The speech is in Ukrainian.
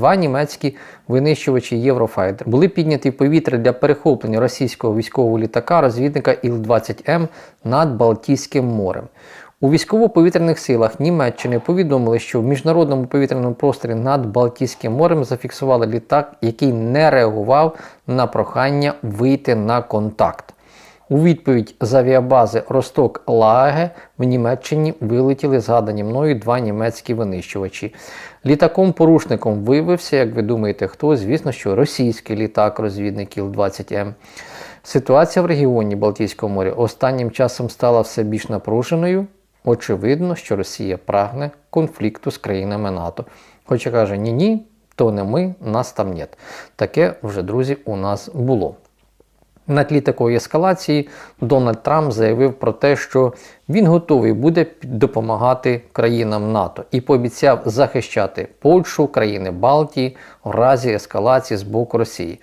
два німецькі винищувачі Єврофайтер були підняті в повітря для перехоплення російського військового літака розвідника Іл-20М над Балтійським морем. У військово-повітряних силах Німеччини повідомили, що в міжнародному повітряному просторі над Балтійським морем зафіксували літак, який не реагував на прохання вийти на контакт. У відповідь з авіабази Росток Лаге в Німеччині вилетіли згадані мною два німецькі винищувачі. Літаком-порушником виявився, як ви думаєте, хто? Звісно, що російський літак-розвідник Іл-20М. Ситуація в регіоні Балтійського моря останнім часом стала все більш напруженою. Очевидно, що Росія прагне конфлікту з країнами НАТО. Хоча каже, ні-ні, то не ми, нас там нет. Таке вже, друзі, у нас було. На тлі такої ескалації Дональд Трамп заявив про те, що він готовий буде допомагати країнам НАТО і пообіцяв захищати Польщу, країни Балтії в разі ескалації з боку Росії.